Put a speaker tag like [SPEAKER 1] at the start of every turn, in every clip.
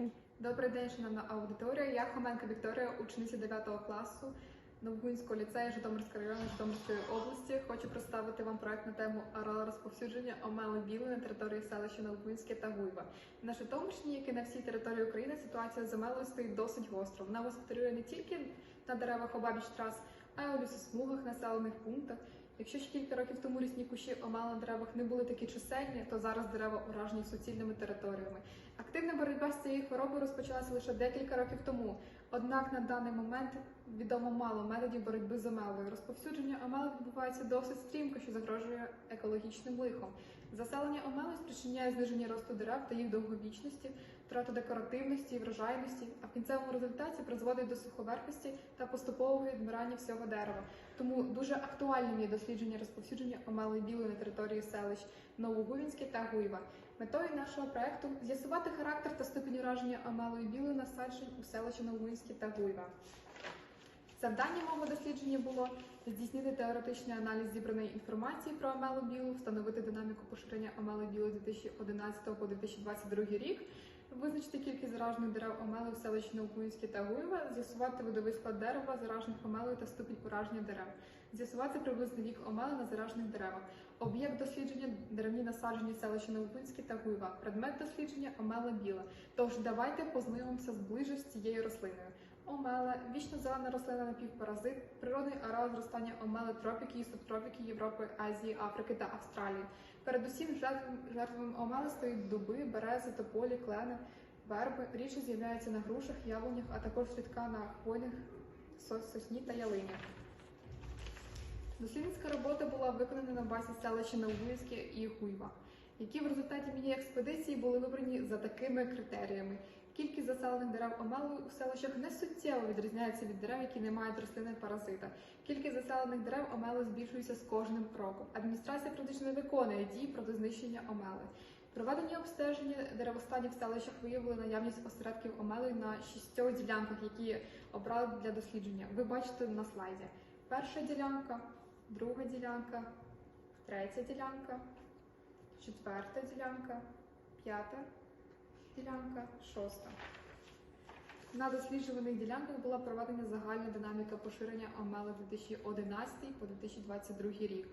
[SPEAKER 1] Три.
[SPEAKER 2] Добрий день, шановна аудиторія. Я Хоменко Вікторія, учениця 9 класу Новгунського ліцею Житомирського району Житомирської області. Хочу представити вам проект на тему розповсюдження омели білої на території селища Новгунське та Гуйва. На Житомирщині, як і на всій території України, ситуація з омелою стоїть досить гостро. Вона господарює не тільки на деревах обабіч трас, а й у лісосмугах, населених пунктах. Якщо ще кілька років тому лісні кущі омел на деревах не були такі чисельні, то зараз дерева уражені суцільними територіями. Активна боротьба з цією хворобою розпочалася лише декілька років тому. Однак на даний момент відомо мало методів боротьби з омелою. Розповсюдження омели відбувається досить стрімко, що загрожує екологічним лихом. Заселення омели спричиняє зниження росту дерев та їх довговічності, втрату декоративності і врожайності, а в кінцевому результаті призводить до суховерхості та поступового відмирання всього дерева. Тому дуже актуальним є дослідження розповсюдження омели білої на території селищ Новогувінське та Гуйва. Метою нашого проекту з'ясувати характер та ступінь ураження омелою білої насаджень у селищі Новогувінське та Гуйва. Завдання мого дослідження було здійснити теоретичний аналіз зібраної інформації про омелу білу, встановити динаміку поширення омели білої 2011 по 2022 рік, визначити кількість заражених дерев омели у селищі Новокуївське та Гуєва, з'ясувати видовий склад дерева, заражених омелою та ступінь ураження дерев, з'ясувати приблизний вік омели на заражених деревах, об'єкт дослідження деревні насадження селища Новокуївське та Гуєва, предмет дослідження омела біла. Тож давайте познайомимося зближу з цією рослиною. Омела вічно зелена рослина напівпаразит, природний ареал зростання омели тропіки і субтропіки Європи, Азії, Африки та Австралії. Передусім жертвами, омели стоїть дуби, берези, тополі, клени, верби. Рідше з'являються на грушах, яблунях, а також слідка на хвойних сосні та ялинях. Дослідницька робота була виконана на базі селища Новгуївське і Гуйва, які в результаті моєї експедиції були вибрані за такими критеріями. Кількість заселених дерев омелою у селищах не суттєво відрізняється від дерев, які не мають рослини паразита. Кількість заселених дерев омели збільшується з кожним роком. Адміністрація практично не виконує дій проти знищення омели. Проведені обстеження деревостанів в селищах виявили наявність осередків омели на шістьох ділянках, які обрали для дослідження. Ви бачите на слайді. Перша ділянка, друга ділянка, третя ділянка, четверта ділянка, п'ята ділянка, шоста. На досліджуваних ділянках була проведена загальна динаміка поширення омели 2011 по 2022 рік.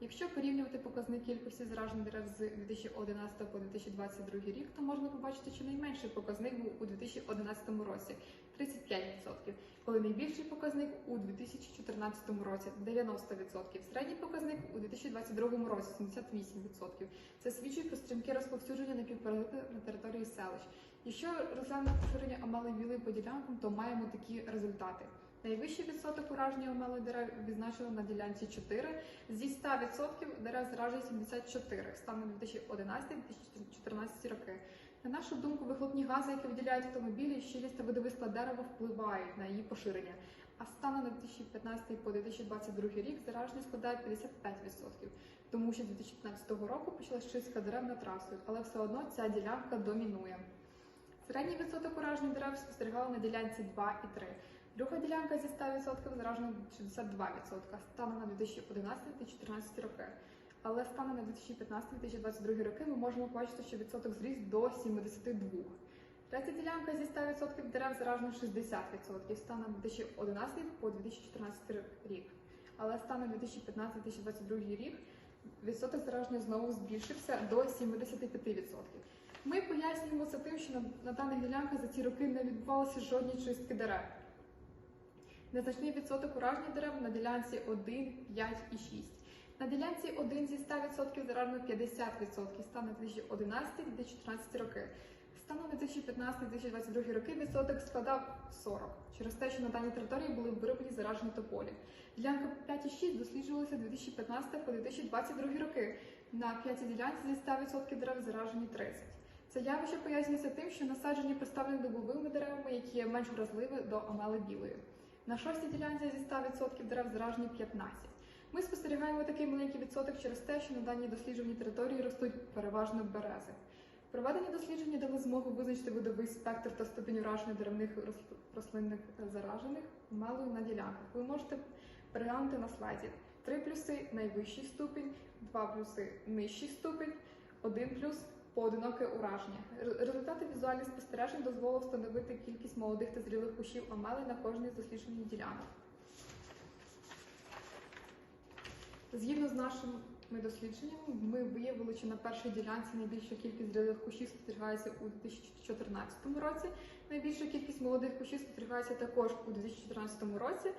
[SPEAKER 2] Якщо порівнювати показник кількості заражених дерев з 2011 по 2022 рік, то можна побачити, що найменший показник був у 2011 році 35%, коли найбільший показник у 2014 році 90%, середній показник у 2022 році 78%. Це свідчить про стрімке розповсюдження напівпаразита на території селищ. Якщо розглянути поширення омели білої по ділянкам, то маємо такі результати. Найвищий відсоток ураження омели дерев відзначили на ділянці 4. Зі 100% дерев заражені 74 станом на 2011-2014 роки. На нашу думку, вихлопні гази, які виділяють автомобілі, щільність та видовий дерева впливають на її поширення. А станом на 2015 по 2022 рік зараженість складає 55%, тому що з 2015 року почалась чистка дерев на трасою, але все одно ця ділянка домінує. Середній відсоток уражень дерев спостерігали на ділянці 2 і 3. Друга ділянка зі 100% заражена 62%, станом на 2011-2014 роки. Але станом на 2015-2022 роки ми можемо побачити, що відсоток зріс до 72%. Третя ділянка зі 100% дерев заражено 60%, станом на 2011 по 2014 рік. Але станом на 2015-2022 рік відсоток зараження знову збільшився до 75%. Ми пояснюємо це тим, що на, на даних ділянках за ці роки не відбувалося жодні чистки дерев. Незначний відсоток ураження дерев на ділянці 1, 5 і 6. На ділянці 1 зі 100% заражено 50%, стан на 2011-2014 роки. Станом на 2015-2022 роки відсоток складав 40, через те, що на даній території були вироблені заражені тополі. Ділянка 5 і 6 досліджувалися 2015 по 2022 роки. На п'ятій ділянці зі 100% дерев заражені 30. Це явище пояснюється тим, що насаджені представлені дубовими деревами, які є менш вразливі до омели білої. На шостій ділянці зі 100% дерев заражені 15. Ми спостерігаємо такий маленький відсоток через те, що на даній досліджуваній території ростуть переважно берези. Проведені дослідження дали змогу визначити видовий спектр та ступінь ураження деревних рослинних заражених омелою на ділянках. Ви можете переглянути на слайді. Три плюси найвищий ступінь, два плюси нижчий ступінь, один плюс поодиноке ураження. Результати візуальних спостережень дозволили встановити кількість молодих та зрілих кущів омели на кожній з досліджених ділянок. Згідно з нашими дослідженнями, ми виявили, що на першій ділянці найбільша кількість зрілих кущів спостерігається у 2014 році. Найбільша кількість молодих кущів спостерігається також у 2014 році.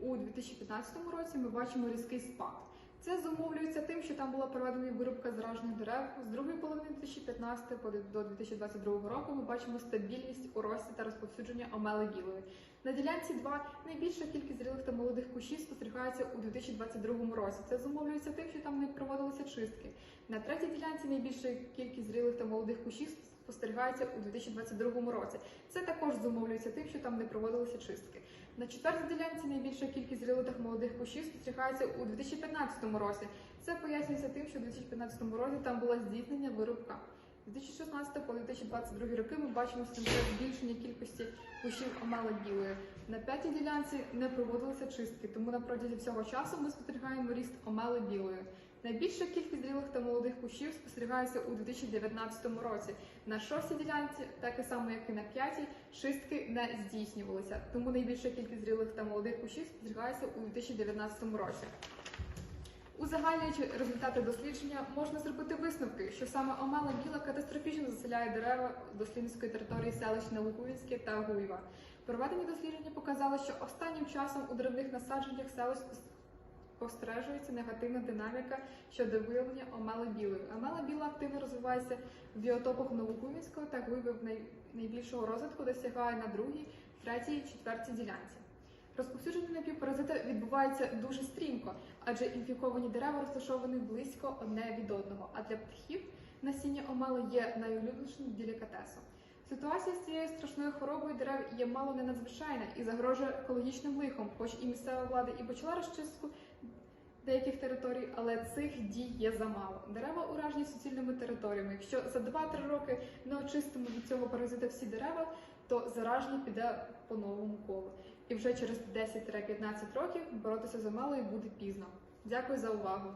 [SPEAKER 2] У 2015 році ми бачимо різкий спад. Це зумовлюється тим, що там була проведена вирубка заражених дерев. З другої половини 2015 по- до 2022 року ми бачимо стабільність у рості та розповсюдження омели білої. На ділянці 2 найбільша кількість зрілих та молодих кущів спостерігається у 2022 році. Це зумовлюється тим, що там не проводилися чистки. На третій ділянці найбільша кількість зрілих та молодих кущів спостерігається у 2022 році. Це також зумовлюється тим, що там не проводилися чистки. На четвертій ділянці найбільша кількість зрілих молодих кущів спостерігається у 2015 році. Це пояснюється тим, що у 2015 році там було здійснення вирубка. З 2016 по 2022 роки ми бачимо збільшення кількості кущів омели білої. На п'ятій ділянці не проводилися чистки, тому на протязі всього часу ми спостерігаємо ріст омели білої. Найбільша кількість зрілих та молодих кущів спостерігається у 2019 році. На шостій ділянці, так само, як і на п'ятій, чистки не здійснювалися. Тому найбільша кількість зрілих та молодих кущів спостерігається у 2019 році. Узагальнюючи результати дослідження, можна зробити висновки, що саме омела біла катастрофічно заселяє дерева дослідницької території селищ Новогуївське та Гуєва. Проведені дослідження показали, що останнім часом у деревних насадженнях селищ спостережується негативна динаміка щодо виявлення омели білої. Омела біла активно розвивається в біотопах Новогуївського та Гуєва в най- найбільшого розвитку досягає на другій, третій, четвертій ділянці. Розповсюдження напівпаразита відбувається дуже стрімко, адже інфіковані дерева розташовані близько одне від одного. А для птахів насіння омели є найулюбленішим делікатесом. Ситуація з цією страшною хворобою дерев є мало не надзвичайна і загрожує екологічним лихом, хоч і місцева влада і почала розчистку деяких територій, але цих дій є замало. Дерева уражені суцільними територіями. Якщо за 2-3 роки не очистимо від цього паразита всі дерева, то зараження піде по новому колу. І вже через 10-15 років боротися замало і буде пізно. Дякую за увагу.